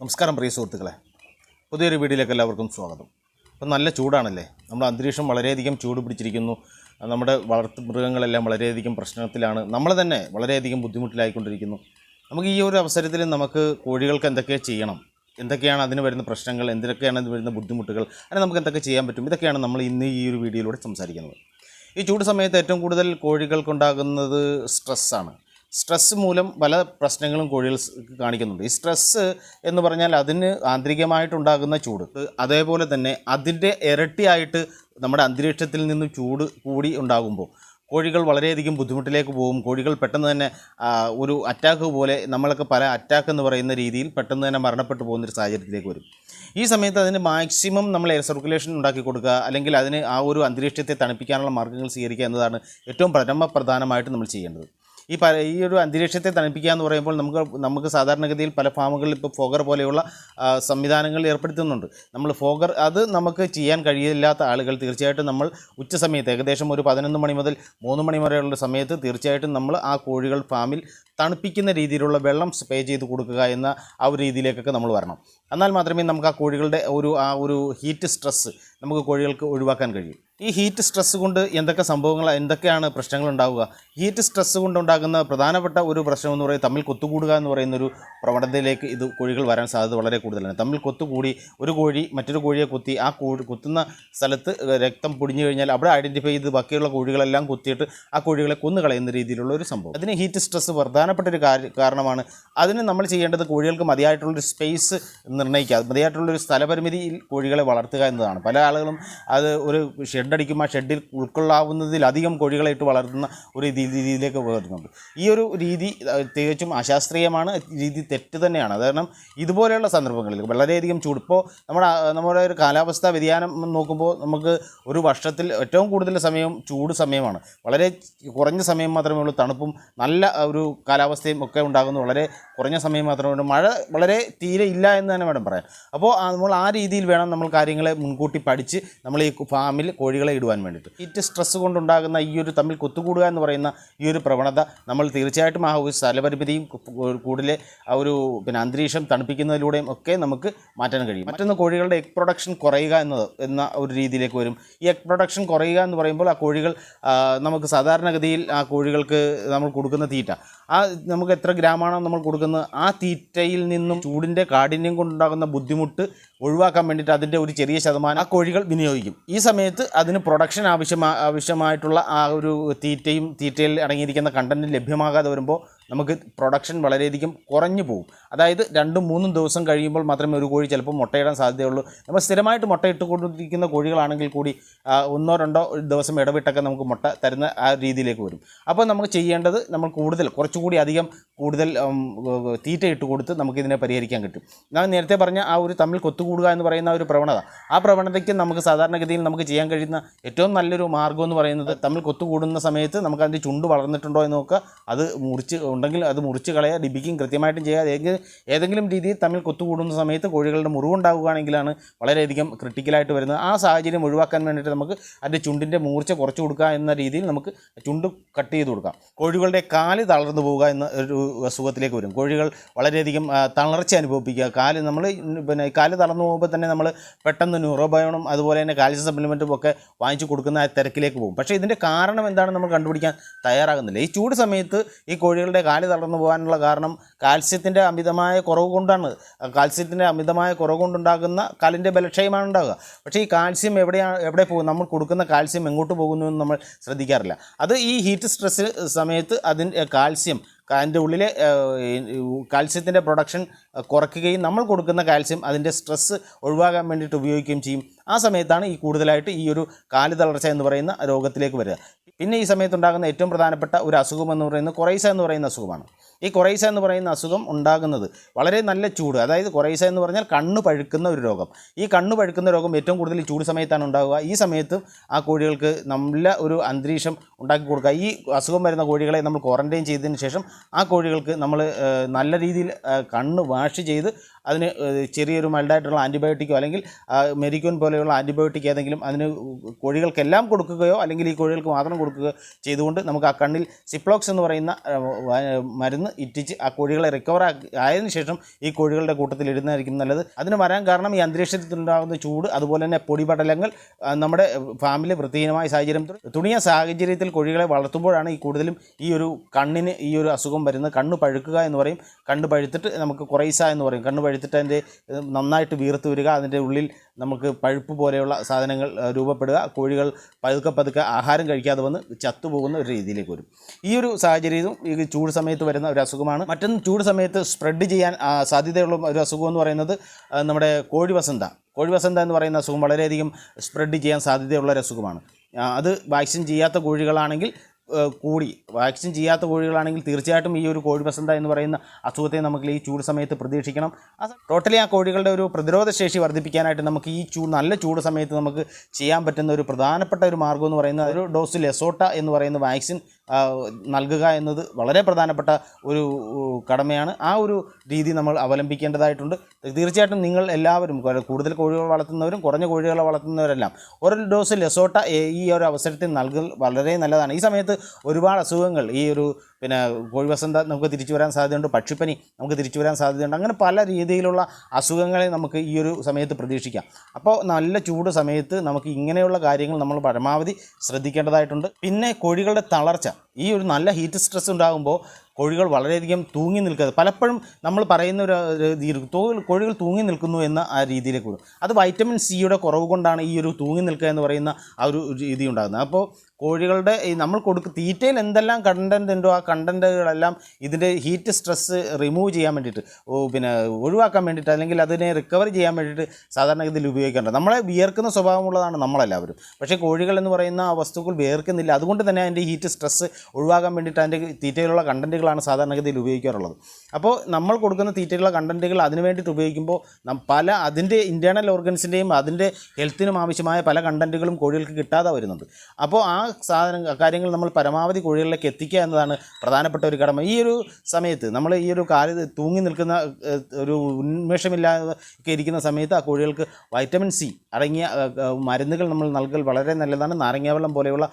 നമസ്കാരം പ്രിയ സുഹൃത്തുക്കളെ. പുതിയൊരു വീഡിയോയിലേക്ക് എല്ലാവർക്കും സ്വാഗതം. ഇപ്പം നല്ല ചൂടാണല്ലേ? നമ്മുടെ അന്തരീക്ഷം വളരെയധികം ചൂട് പിടിച്ചിരിക്കുന്നു. നമ്മുടെ വളർത്തു മൃഗങ്ങളെല്ലാം വളരെയധികം പ്രശ്നത്തിലാണ്. നമ്മൾ തന്നെ വളരെയധികം ബുദ്ധിമുട്ടിലായിക്കൊണ്ടിരിക്കുന്നു. നമുക്ക് ഈ ഒരു അവസരത്തിൽ നമുക്ക് കോഴികൾക്ക് എന്തൊക്കെ ചെയ്യണം? എന്തൊക്കെയാണ് അതിന് വരുന്ന പ്രശ്നങ്ങൾ? എന്തൊക്കെയാണ് അതിന് വരുന്ന ബുദ്ധിമുട്ടുകൾ? അങ്ങനെ നമുക്ക് എന്തൊക്കെ ചെയ്യാൻ പറ്റും? ഇതൊക്കെയാണ് നമ്മൾ ഇന്ന് ഈ ഒരു വീഡിയോയിലൂടെ സംസാരിക്കുന്നത്. ഈ ചൂട് സമയത്ത് ഏറ്റവും കൂടുതൽ കോഴികൾക്കുണ്ടാകുന്നത് സ്ട്രെസ്സാണ്. സ്ട്രെസ് മൂലം പല പ്രശ്നങ്ങളും കോഴികൾ കാണിക്കുന്നുണ്ട്. ഈ സ്ട്രെസ്സ് എന്ന് പറഞ്ഞാൽ അതിന് ആന്തരികമായിട്ടുണ്ടാകുന്ന ചൂട്. അതേപോലെ തന്നെ അതിന്റെ ഇരട്ടിയായിട്ട് നമ്മുടെ അന്തരീക്ഷത്തിൽ നിന്ന് ചൂട് കൂടി ഉണ്ടാകുമ്പോൾ കോഴികൾ വളരെയധികം ബുദ്ധിമുട്ടിലേക്ക് പോകും. കോഴികൾ പെട്ടെന്ന് തന്നെ ഒരു അറ്റാക്ക് പോലെ നമ്മളൊക്കെ പല അറ്റാക്ക് എന്ന് പറയുന്ന രീതിയിൽ പെട്ടെന്ന് തന്നെ മരണപ്പെട്ടു പോകുന്നൊരു സാഹചര്യത്തിലേക്ക് വരും. ഈ സമയത്ത് അതിന് മാക്സിമം നമ്മൾ എയർ സർക്കുലേഷൻ ഉണ്ടാക്കി കൊടുക്കുക അല്ലെങ്കിൽ അതിന് ആ ഒരു അന്തരീക്ഷത്തെ തണുപ്പിക്കാനുള്ള മാർഗങ്ങൾ സ്വീകരിക്കുക എന്നതാണ് ഏറ്റവും പരമപ്രധാനമായിട്ട് നമ്മൾ ചെയ്യേണ്ടത്. ഈ ഈ ഒരു അന്തരീക്ഷത്തെ തണുപ്പിക്കുക എന്ന് പറയുമ്പോൾ നമുക്ക് നമുക്ക് സാധാരണഗതിയിൽ പല ഫാമുകളിൽ ഇപ്പോൾ ഫോഗർ പോലെയുള്ള സംവിധാനങ്ങൾ ഏർപ്പെടുത്തുന്നുണ്ട്. നമ്മൾ ഫോഗർ അത് നമുക്ക് ചെയ്യാൻ കഴിയില്ലാത്ത ആളുകൾ തീർച്ചയായിട്ടും നമ്മൾ ഉച്ച സമയത്ത് ഏകദേശം ഒരു പതിനൊന്ന് മണി മുതൽ മൂന്ന് മണി വരെയുള്ള സമയത്ത് തീർച്ചയായിട്ടും നമ്മൾ ആ കോഴികൾ ഫാമിൽ തണുപ്പിക്കുന്ന രീതിയിലുള്ള വെള്ളം സ്പ്രേ ചെയ്ത് കൊടുക്കുക എന്ന ആ ഒരു രീതിയിലേക്കൊക്കെ നമ്മൾ വരണം. എന്നാൽ മാത്രമേ നമുക്ക് ആ കോഴികളുടെ ഒരു ആ ഒരു ഹീറ്റ് സ്ട്രെസ്സ് നമുക്ക് കോഴികൾക്ക് ഒഴിവാക്കാൻ കഴിയും. ഈ ഹീറ്റ് സ്ട്രെസ് കൊണ്ട് എന്തൊക്കെ സംഭവങ്ങൾ എന്തൊക്കെയാണ് പ്രശ്നങ്ങൾ ഉണ്ടാവുക ഹീറ്റ് സ്ട്രെസ് കൊണ്ടുണ്ടാകുന്ന പ്രധാനപ്പെട്ട ഒരു പ്രശ്നം എന്ന് പറയുന്നത് തമ്മിൽ കൊത്തുകൂടുക എന്ന് പറയുന്നൊരു പ്രവണതയിലേക്ക് ഇത് കോഴികൾ വരാൻ സാധ്യത വളരെ കൂടുതലാണ്. തമ്മിൽ കൊത്തുകൂടി ഒരു കോഴി മറ്റൊരു കോഴിയെ കുത്തി ആ കോഴി കുത്തുന്ന സ്ഥലത്ത് രക്തം പൊടിഞ്ഞു കഴിഞ്ഞാൽ അവിടെ ഐഡന്റിഫൈ ചെയ്ത് ബാക്കിയുള്ള കോഴികളെല്ലാം കുത്തിയിട്ട് ആ കോഴികളെ കൊന്നു കളയുന്ന രീതിയിലുള്ള ഒരു സംഭവം. അതിന് ഹീറ്റ് സ്ട്രെസ് പ്രധാനപ്പെട്ട ഒരു കാരണമാണ്. അതിന് നമ്മൾ ചെയ്യേണ്ടത് കോഴികൾക്ക് മതിയായിട്ടുള്ളൊരു സ്പേസ് നിർണയിക്കുക. മതിയായിട്ടുള്ളൊരു സ്ഥലപരിമിതിയിൽ കോഴികളെ വളർത്തുക എന്നതാണ്. പല ആളുകളും അത് ഒരു ഷെഡ് അടിക്കുമ്പോൾ ആ ഷെഡിൽ ഉൾക്കൊള്ളാവുന്നതിലധികം കോഴികളായിട്ട് വളർത്തുന്ന ഒരു രീതിയിലേക്ക് വരുന്നുണ്ട് ഈ ഒരു രീതി തികച്ചും അശാസ്ത്രീയമാണ് രീതി തെറ്റ് തന്നെയാണ്. കാരണം ഇതുപോലെയുള്ള സന്ദർഭങ്ങളിൽ വളരെയധികം ചൂട്. ഇപ്പോൾ നമ്മുടെ നമ്മുടെ ഒരു കാലാവസ്ഥാ വ്യതിയാനം നോക്കുമ്പോൾ നമുക്ക് ഒരു വർഷത്തിൽ ഏറ്റവും കൂടുതൽ സമയം ചൂട് സമയമാണ്. വളരെ കുറഞ്ഞ സമയം മാത്രമേ ഉള്ളൂ. തണുപ്പും നല്ല ഒരു കാലാവസ്ഥയും ഒക്കെ ഉണ്ടാകുന്നു. വളരെ കുറഞ്ഞ സമയം മാത്രമേ ഉള്ളൂ. മഴ വളരെ തീരെ ഇല്ല എന്ന് തന്നെ വേണം പറയാൻ. അപ്പോൾ നമ്മൾ ആ രീതിയിൽ വേണം നമ്മൾ കാര്യങ്ങളെ മുൻകൂട്ടി പഠിച്ച് നമ്മൾ ഈ ഫാമിൽ കോഴികളെ ഇടുവാൻ വേണ്ടിയിട്ട്. ഹീറ്റ് സ്ട്രെസ് കൊണ്ടുണ്ടാകുന്ന ഈ ഒരു തമ്മിൽ കൊത്തുകൂടുക എന്ന് പറയുന്ന ഈ ഒരു പ്രവണത നമ്മൾ തീർച്ചയായിട്ടും ആ ഒരു സ്ഥലപരിമിതിയും കൂടുതലെ ആ ഒരു പിന്നെ അന്തരീക്ഷം തണുപ്പിക്കുന്നതിലൂടെയും ഒക്കെ നമുക്ക് മാറ്റാൻ കഴിയും. മറ്റൊന്ന് കോഴികളുടെ എഗ് പ്രൊഡക്ഷൻ കുറയുക എന്നത് എന്ന ഒരു രീതിയിലേക്ക് വരും. ഈ എഗ് പ്രൊഡക്ഷൻ കുറയുക എന്ന് പറയുമ്പോൾ ആ കോഴികൾ നമുക്ക് സാധാരണഗതിയിൽ ആ കോഴികൾക്ക് നമ്മൾ കൊടുക്കുന്ന തീറ്റ. ആ നമുക്ക് എത്ര ഗ്രാമാണോ നമ്മൾ കൊടുക്കുന്നത് ആ തീറ്റയിൽ നിന്നും ചൂടിന്റെ കാഠിന്യം കൊണ്ടുണ്ടാകുന്ന ബുദ്ധിമുട്ട് ഒഴിവാക്കാൻ വേണ്ടിയിട്ട് അതിന്റെ ഒരു ചെറിയ ശതമാനം ആ കോഴികൾ വിനിയോഗിക്കും. ഈ സമയത്ത് അതിന് പ്രൊഡക്ഷൻ ആവശ്യമാ ആവശ്യമായിട്ടുള്ള ആ ഒരു തീറ്റയും തീറ്റയിൽ അടങ്ങിയിരിക്കുന്ന കണ്ടന്റും ലഭ്യമാകാതെ വരുമ്പോൾ നമുക്ക് പ്രൊഡക്ഷൻ വളരെയധികം കുറഞ്ഞു പോകും അതായത് രണ്ടും മൂന്നും ദിവസം കഴിയുമ്പോൾ മാത്രമേ ഒരു കോഴി ചിലപ്പോൾ മുട്ടയിടാൻ സാധ്യതയുള്ളൂ. നമ്മൾ സ്ഥിരമായിട്ട് മുട്ടയിട്ട് കൊണ്ടിരിക്കുന്ന കോഴികളാണെങ്കിൽ കൂടി ഒന്നോ രണ്ടോ ദിവസം ഇടവിട്ടൊക്കെ നമുക്ക് മുട്ട തരുന്ന ആ രീതിയിലേക്ക് വരും. അപ്പോൾ നമുക്ക് ചെയ്യേണ്ടത് നമ്മൾ കൂടുതൽ കുറച്ചുകൂടി അധികം കൂടുതൽ തീറ്റ ഇട്ട് കൊടുത്ത് നമുക്കിതിനെ പരിഹരിക്കാൻ കിട്ടും. ഞാൻ നേരത്തെ പറഞ്ഞ ആ ഒരു തമ്മിൽ കൊത്തുകൂടുക എന്ന് പറയുന്ന ഒരു പ്രവണത ആ പ്രവണതയ്ക്ക് നമുക്ക് സാധാരണഗതിയിൽ നമുക്ക് ചെയ്യാൻ കഴിയുന്ന ഏറ്റവും നല്ലൊരു മാർഗം എന്ന് പറയുന്നത് തമ്മിൽ കൊത്തുകൂടുന്ന സമയത്ത് നമുക്ക് അതിന്റെ ചുണ്ട് വളർന്നിട്ടുണ്ടോ എന്ന് നോക്കുക അത് മുറിച്ച് ഉണ്ടെങ്കിൽ അത് മുറിച്ച് കളയുക ഡിബിക്കും കൃത്യമായിട്ടും ചെയ്യുക ഏതെങ്കിലും ഏതെങ്കിലും രീതിയിൽ തമ്മിൽ കൊത്തുകൂടുന്ന സമയത്ത് കോഴികളുടെ മുറിവുണ്ടാവുകയാണെങ്കിലാണ് വളരെയധികം ക്രിട്ടിക്കലായിട്ട് വരുന്നത്. ആ സാഹചര്യം ഒഴിവാക്കാൻ വേണ്ടിയിട്ട് നമുക്ക് അതിന്റെ ചുണ്ടിന്റെ മൂർച്ച കുറച്ച് കൊടുക്കുക എന്ന രീതിയിൽ നമുക്ക് ചുണ്ട് കട്ട് ചെയ്ത് കൊടുക്കാം. കോഴികളുടെ കാൽ തളർന്നു പോവുക എന്ന ഒരു അസുഖത്തിലേക്ക് വരും. കോഴികൾ വളരെയധികം തളർച്ച അനുഭവിപ്പിക്കുക. കാൽ നമ്മൾ പിന്നെ കാൽ തളർന്നു പോകുമ്പോൾ തന്നെ നമ്മൾ പെട്ടെന്ന് ന്യൂറോബയോണും അതുപോലെ തന്നെ കാൽസ്യം സപ്ലിമെന്റും ഒക്കെ വാങ്ങിച്ചു കൊടുക്കുന്ന തിരക്കിലേക്ക് പോകും. പക്ഷേ ഇതിന്റെ കാരണം എന്താണെന്ന് നമ്മൾ കണ്ടുപിടിക്കാൻ തയ്യാറാകുന്നില്ല. ഈ ചൂട് സമയത്ത് ഈ കോഴികളുടെ കാൽ തളർന്നു പോകാനുള്ള കാരണം കാൽസ്യത്തിന്റെ അമിതമായ കുറവ് കൊണ്ടാണ്. കാൽസ്യത്തിന്റെ അമിതമായ കുറവ് കൊണ്ടുണ്ടാകുന്ന കാലിന്റെ ബലക്ഷയമാണ് ഉണ്ടാകുക പക്ഷേ ഈ കാൽസ്യം എവിടെയാണ് എവിടെ പോകും? നമ്മൾ കൊടുക്കുന്ന കാൽസ്യം എങ്ങോട്ട് പോകുന്നു എന്ന് നമ്മൾ ശ്രദ്ധിക്കാറില്ല. അത് ഈ ഹീറ്റ് സ്ട്രെസ് സമയത്ത് അതിന്റെ കാൽസ്യം അതിന്റെ ഉള്ളിലെ കാൽസ്യത്തിന്റെ പ്രൊഡക്ഷൻ കുറയ്ക്കുകയും നമ്മൾ കൊടുക്കുന്ന കാൽസ്യം അതിന്റെ സ്ട്രെസ്സ് ഒഴിവാക്കാൻ വേണ്ടിയിട്ട് ഉപയോഗിക്കുകയും ചെയ്യും. ആ സമയത്താണ് ഈ കൂടുതലായിട്ട് ഈ ഒരു കാൽ തളർച്ച എന്ന് പറയുന്ന രോഗത്തിലേക്ക് വരിക. പിന്നെ ഈ സമയത്തുണ്ടാകുന്ന ഏറ്റവും പ്രധാനപ്പെട്ട ഒരു അസുഖം എന്ന് പറയുന്നത് കൊറൈസ എന്ന് പറയുന്ന അസുഖമാണ്. ഈ കൊറൈസ എന്ന് പറയുന്ന അസുഖം ഉണ്ടാകുന്നത് വളരെ നല്ല ചൂട്. അതായത് കൊറൈസ എന്ന് പറഞ്ഞാൽ കണ്ണ് പഴുക്കുന്ന ഒരു രോഗം. ഈ കണ്ണ് പഴുക്കുന്ന രോഗം ഏറ്റവും കൂടുതൽ ചൂട് സമയത്താണ് ഉണ്ടാവുക. ഈ സമയത്ത് ആ കോഴികൾക്ക് നല്ല ഒരു അന്തരീക്ഷം ഉണ്ടാക്കി കൊടുക്കുക. ഈ അസുഖം വരുന്ന കോഴികളെ നമ്മൾ ക്വാറന്റൈൻ ചെയ്തതിന് ശേഷം ആ കോഴികൾക്ക് നമ്മൾ നല്ല രീതിയിൽ കണ്ണ് വാഷ് ചെയ്ത് അതിന് ചെറിയൊരു മൈൽഡായിട്ടുള്ള ആന്റിബയോട്ടിക്കോ അല്ലെങ്കിൽ മെരിക്കോൻ പോലെയുള്ള ആന്റിബയോട്ടിക് ഏതെങ്കിലും അതിന് കോഴികൾക്കെല്ലാം കൊടുക്കുകയോ അല്ലെങ്കിൽ ഈ കോഴികൾക്ക് മാത്രം കൊടുക്കുകയോ ചെയ്തുകൊണ്ട് നമുക്ക് ആ കണ്ണിൽ സിപ്ലോക്സ് എന്ന് പറയുന്ന ഏഹ്, വ- ഇറ്റിച്ച് ആ കോഴികളെ റിക്കവർ ആയതിനു ശേഷം ഈ കോഴികളുടെ കൂട്ടത്തിൽ ഇടുന്നതായിരിക്കും നല്ലത്. അതിന് വരാൻ കാരണം ഈ അന്തരീക്ഷത്തിലുണ്ടാകുന്ന ചൂട് അതുപോലെ തന്നെ പൊടിപടലങ്ങൾ നമ്മുടെ ഫാമിലി വൃത്തിഹീനമായ സാഹചര്യം തുണിയ സാഹചര്യത്തിൽ കോഴികളെ വളർത്തുമ്പോഴാണ് ഈ കൂടുതലും ഈ ഒരു കണ്ണിന് ഈ ഒരു അസുഖം വരുന്നത്. കണ്ണ് പഴുക്കുക എന്ന് പറയും. കണ്ണ് പഴുത്തിട്ട് നമുക്ക് കുറൈസ എന്ന് പറയും. കണ്ണ് പഴുത്തിട്ട് അതിന്റെ നന്നായിട്ട് വീർത്ത് വരിക അതിന്റെ ഉള്ളിൽ നമുക്ക് പഴുപ്പ് പോലെയുള്ള സാധനങ്ങൾ രൂപപ്പെടുക. കോഴികൾ പതുക്കെ പതുക്കെ ആഹാരം കഴിക്കാതെ വന്ന് ചത്തുപോകുന്ന ഒരു രീതിയിലേക്ക് വരും. ഈ ഒരു സാഹചര്യവും ഈ ചൂട് സമയത്ത് വരുന്ന ഒരു അസുഖമാണ് മറ്റൊന്ന് ചൂട് സമയത്ത് സ്പ്രെഡ് ചെയ്യാൻ സാധ്യതയുള്ള ഒരു അസുഖം എന്ന് പറയുന്നത് നമ്മുടെ കോഴി വസന്ത. കോഴി വസന്ത എന്ന് പറയുന്ന അസുഖം വളരെയധികം സ്പ്രെഡ് ചെയ്യാൻ സാധ്യതയുള്ള ഒരു അസുഖമാണ്. അത് വാക്സിൻ ചെയ്യാത്ത കോഴികളാണെങ്കിൽ കൂടി വാക്സിൻ ചെയ്യാത്ത കോഴികളാണെങ്കിൽ തീർച്ചയായിട്ടും ഈ ഒരു കോഴി വസന്ത എന്ന് പറയുന്ന അസുഖത്തെ നമുക്ക് ഈ ചൂട് സമയത്ത് പ്രതീക്ഷിക്കണം. ടോട്ടലി ആ കോഴികളുടെ ഒരു പ്രതിരോധ ശേഷി വർദ്ധിപ്പിക്കാനായിട്ട് നമുക്ക് ഈ ചൂട് നല്ല ചൂട് സമയത്ത് നമുക്ക് ചെയ്യാൻ പറ്റുന്ന ഒരു പ്രധാനപ്പെട്ട ഒരു മാർഗം എന്ന് പറയുന്നത് ഒരു ഡോസ് ലെസോട്ട എന്ന് പറയുന്ന വാക്സിൻ നൽകുക എന്നത് വളരെ പ്രധാനപ്പെട്ട ഒരു കടമയാണ്. ആ ഒരു രീതി നമ്മൾ അവലംബിക്കേണ്ടതായിട്ടുണ്ട്. തീർച്ചയായിട്ടും നിങ്ങൾ എല്ലാവരും കൂടുതൽ കോഴികൾ വളർത്തുന്നവരും കുറഞ്ഞ കോഴികളെ വളർത്തുന്നവരെല്ലാം ഒരു ഡോസ് ലെസോട്ട ഈ ഒരു അവസരത്തിൽ നൽകൽ വളരെ നല്ലതാണ്. ഈ സമയത്ത് ഒരുപാട് അസുഖങ്ങൾ ഈ ഒരു പിന്നെ കോഴി വസന്ത നമുക്ക് തിരിച്ചു വരാൻ സാധ്യതയുണ്ട് പക്ഷിപ്പനി നമുക്ക് തിരിച്ചു വരാൻ സാധ്യതയുണ്ട്. അങ്ങനെ പല രീതിയിലുള്ള അസുഖങ്ങളെ നമുക്ക് ഈ ഒരു സമയത്ത് പ്രതീക്ഷിക്കാം. അപ്പോൾ നല്ല ചൂട് സമയത്ത് നമുക്ക് ഇങ്ങനെയുള്ള കാര്യങ്ങൾ നമ്മൾ പരമാവധി ശ്രദ്ധിക്കേണ്ടതായിട്ടുണ്ട്. പിന്നെ കോഴികളുടെ തളർച്ച. ഈ ഒരു നല്ല ഹീറ്റ് സ്ട്രെസ് ഉണ്ടാകുമ്പോൾ കോഴികൾ വളരെയധികം തൂങ്ങി നിൽക്കുന്നത് പലപ്പോഴും നമ്മൾ പറയുന്ന ഒരു രീതി കോഴികൾ തൂങ്ങി നിൽക്കുന്നു എന്ന ആ രീതിയിലേക്ക് വരും. അത് വൈറ്റമിൻ സിയുടെ കുറവ് കൊണ്ടാണ് ഈ ഒരു തൂങ്ങി നിൽക്കുക എന്ന് പറയുന്ന ആ ഒരു രീതി ഉണ്ടാകുന്നത്. അപ്പോൾ കോഴികളുടെ ഈ നമ്മൾ കൊടുക്ക തീറ്റയിൽ എന്തെല്ലാം കണ്ടന്റ് ഉണ്ടോ ആ കണ്ടന്റുകളെല്ലാം ഇതിന്റെ ഹീറ്റ് സ്ട്രെസ് റിമൂവ് ചെയ്യാൻ വേണ്ടിയിട്ട് പിന്നെ ഒഴിവാക്കാൻ വേണ്ടിയിട്ട് അല്ലെങ്കിൽ അതിനെ റിക്കവർ ചെയ്യാൻ വേണ്ടിയിട്ട് സാധാരണ ഇതിൽ ഉപയോഗിക്കേണ്ടത് നമ്മളെ വിയർക്കുന്ന സ്വഭാവമുള്ളതാണ് നമ്മളെല്ലാവരും. പക്ഷേ കോഴികൾ എന്ന് പറയുന്ന ആ വസ്തുക്കൾ വിയർക്കുന്നില്ല. അതുകൊണ്ട് തന്നെ അതിന്റെ ഹീറ്റ് സ്ട്രെസ് ഒഴിവാക്കാൻ വേണ്ടിയിട്ട് അതിന്റെ തീറ്റയിലുള്ള കണ്ടന്റുകളാണ് സാധാരണഗതിയിൽ ഉപയോഗിക്കാറുള്ളത്. അപ്പോൾ നമ്മൾ കൊടുക്കുന്ന തീറ്റയുള്ള കണ്ടന്റുകൾ അതിന് വേണ്ടിയിട്ട് ഉപയോഗിക്കുമ്പോൾ പല അതിന്റെ ഇന്റേർണൽ ഓർഗൻസിന്റെയും അതിന്റെ ഹെൽത്തിനും ആവശ്യമായ പല കണ്ടന്റുകളും കോഴികൾക്ക് കിട്ടാതെ വരുന്നുണ്ട്. അപ്പോൾ ആ സാധനം കാര്യങ്ങൾ നമ്മൾ പരമാവധി കോഴികളിലേക്ക് എത്തിക്കുക എന്നതാണ് പ്രധാനപ്പെട്ട ഒരു കടമ. ഈ ഒരു സമയത്ത് നമ്മൾ ഈ ഒരു കാല തൂങ്ങി നിൽക്കുന്ന ഒരു ഉന്മേഷമില്ലാതെ ഇരിക്കുന്ന സമയത്ത് ആ കോഴികൾക്ക് വൈറ്റമിൻ സി അടങ്ങിയ മരുന്നുകൾ നമ്മൾ നൽകൽ വളരെ നല്ലതാണ്. നാരങ്ങാവെള്ളം പോലെയുള്ള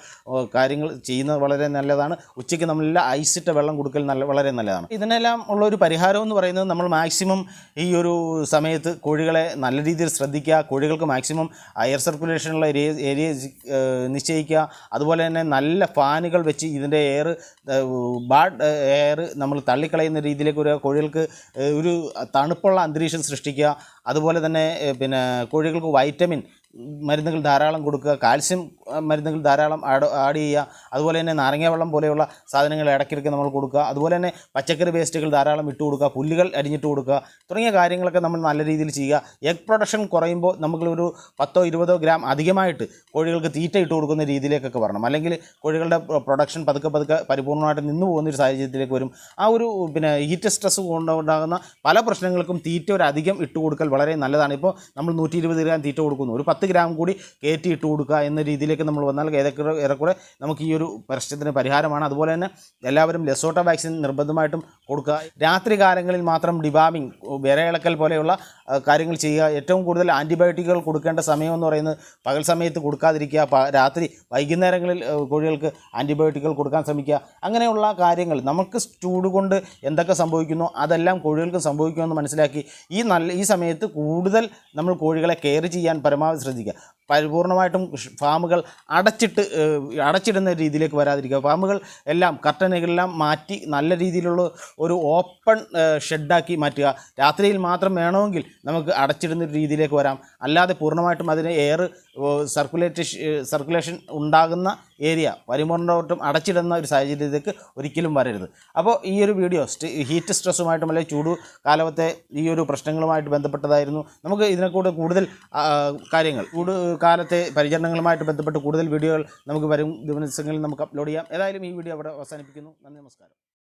കാര്യങ്ങൾ ചെയ്യുന്നത് വളരെ നല്ലതാണ്. ഉച്ചയ്ക്ക് നമ്മളെല്ലാം ഐസിട്ട വെള്ളം കൊടുക്കൽ നല്ല വളരെ നല്ലതാണ്. ഇതിനെല്ലാം ഉള്ള ഒരു പരിഹാരം എന്ന് പറയുന്നത് നമ്മൾ മാക്സിമം ഈ ഒരു സമയത്ത് കോഴികളെ നല്ല രീതിയിൽ ശ്രദ്ധിക്കുക കോഴികൾക്ക് മാക്സിമം എയർ സർക്കുലേഷനുള്ള ഏരിയ ഏരിയ നിശ്ചയിക്കുക. അതുപോലെ തന്നെ നല്ല ഫാനുകൾ വെച്ച് ഇതിന്റെ എയർ ബാഡ് എയർ നമ്മൾ തള്ളിക്കളയുന്ന രീതിയിലേക്ക് ഒരു കോഴികൾക്ക് ഒരു തണുപ്പുള്ള അന്തരീക്ഷം സൃഷ്ടിക്കുക. അതുപോലെ തന്നെ പിന്നെ കോഴികൾക്ക് വൈറ്റമിൻ മരുന്നുകൾ ധാരാളം കൊടുക്കുക കാൽസ്യം മരുന്നുകൾ ധാരാളം ആഡ് ആഡ് ചെയ്യുക അതുപോലെ തന്നെ നാരങ്ങ വെള്ളം പോലെയുള്ള സാധനങ്ങൾ ഇടയ്ക്കിടയ്ക്ക് നമ്മൾ കൊടുക്കുക അതുപോലെ തന്നെ പച്ചക്കറി വേസ്റ്റുകൾ ധാരാളം ഇട്ട് കൊടുക്കുക പുല്ലുകൾ അരിഞ്ഞിട്ട് കൊടുക്കുക തുടങ്ങിയ കാര്യങ്ങളൊക്കെ നമ്മൾ നല്ല രീതിയിൽ ചെയ്യുക. എഗ് പ്രൊഡക്ഷൻ കുറയുമ്പോൾ നമുക്കൊരു പത്തോ ഇരുപതോ ഗ്രാം അധികമായിട്ട് കോഴികൾക്ക് തീറ്റ ഇട്ട് കൊടുക്കുന്ന രീതിയിലേക്കൊക്കെ വരണം. അല്ലെങ്കിൽ കോഴികളുടെ പ്രൊഡക്ഷൻ പതുക്കെ പതുക്കെ പരിപൂർണമായിട്ട് നിന്ന് പോകുന്ന ഒരു സാഹചര്യത്തിലേക്ക് വരും. ആ ഒരു പിന്നെ ഹീറ്റ് സ്ട്രെസ് കൊണ്ടുണ്ടാകുന്ന പല പ്രശ്നങ്ങൾക്കും തീറ്റ ഒരു അധികം ഇട്ട് കൊടുക്കൽ വളരെ നല്ലതാണ്. ഇപ്പോൾ നമ്മൾ നൂറ്റി ഇരുപത് ഗ്രാം തീറ്റ കൊടുക്കുന്നു. ഒരു പത്ത് ഗ്രാം കൂടി കയറ്റി ഇട്ട് കൊടുക്കുക എന്ന രീതിയിലേക്ക് നമ്മൾ വന്നാൽ ഏതൊക്കെ ഏറെക്കുറെ നമുക്ക് ഈ ഒരു പ്രശ്നത്തിന് പരിഹാരമാണ്. അതുപോലെ തന്നെ എല്ലാവരും ലെസോട്ട വാക്സിൻ നിർബന്ധമായിട്ടും കൊടുക്കുക. രാത്രി കാലങ്ങളിൽ മാത്രം ഡിബാമിങ് വിരയിളക്കൽ പോലെയുള്ള കാര്യങ്ങൾ ചെയ്യുക. ഏറ്റവും കൂടുതൽ ആന്റിബയോട്ടിക്കുകൾ കൊടുക്കേണ്ട സമയം എന്ന് പറയുന്നത് പകൽ സമയത്ത് കൊടുക്കാതിരിക്കുക. രാത്രി വൈകുന്നേരങ്ങളിൽ കോഴികൾക്ക് ആന്റിബയോട്ടിക്കുകൾ കൊടുക്കാൻ ശ്രമിക്കുക. അങ്ങനെയുള്ള കാര്യങ്ങൾ നമുക്ക് ചൂട് കൊണ്ട് എന്തൊക്കെ സംഭവിക്കുന്നു അതെല്ലാം കോഴികൾക്ക് സംഭവിക്കുമെന്ന് മനസ്സിലാക്കി ഈ നല്ല ഈ സമയത്ത് കൂടുതൽ നമ്മൾ കോഴികളെ കെയർ ചെയ്യാൻ പരമാവധി ശ്രദ്ധിക്കുക. പരിപൂർണമായിട്ടും ഫാമുകൾ അടച്ചിട്ട് അടച്ചിടുന്ന രീതിയിലേക്ക് വരാതിരിക്കുക. ഫാമുകൾ എല്ലാം കർട്ടനുകളെല്ലാം മാറ്റി നല്ല രീതിയിലുള്ള ഒരു ഓപ്പൺ ഷെഡാക്കി മാറ്റുക. രാത്രിയിൽ മാത്രം വേണമെങ്കിൽ നമുക്ക് അടച്ചിടുന്ന രീതിയിലേക്ക് വരാം. അല്ലാതെ പൂർണമായിട്ടും അതിന് എയർ സർക്കുലേറ്റ് സർക്കുലേഷൻ ഉണ്ടാകുന്ന ഏരിയ പരിപൂർണമായിട്ടും അടച്ചിടുന്ന ഒരു സാഹചര്യത്തിലേക്ക് ഒരിക്കലും വരരുത്. അപ്പോൾ ഈ ഒരു വീഡിയോ ഹീറ്റ് സ്ട്രെസ്സുമായിട്ടും അല്ലെങ്കിൽ ചൂട് കാലത്തെ ഈ ഒരു പ്രശ്നങ്ങളുമായിട്ട് ബന്ധപ്പെട്ടതായിരുന്നു. നമുക്ക് ഇതിനെക്കൂടെ കൂടുതൽ കാര്യങ്ങൾ ചൂട് കാലത്തെ പരിചരണങ്ങളുമായിട്ട് ബന്ധപ്പെട്ട് കൂടുതൽ വീഡിയോകൾ നമുക്ക് വരും. ദിവസങ്ങളിൽ നമുക്ക് അപ്ലോഡ് ചെയ്യാം. ഏതായാലും ഈ വീഡിയോ അവിടെ അവസാനിപ്പിക്കുന്നു. നന്ദി നമസ്കാരം.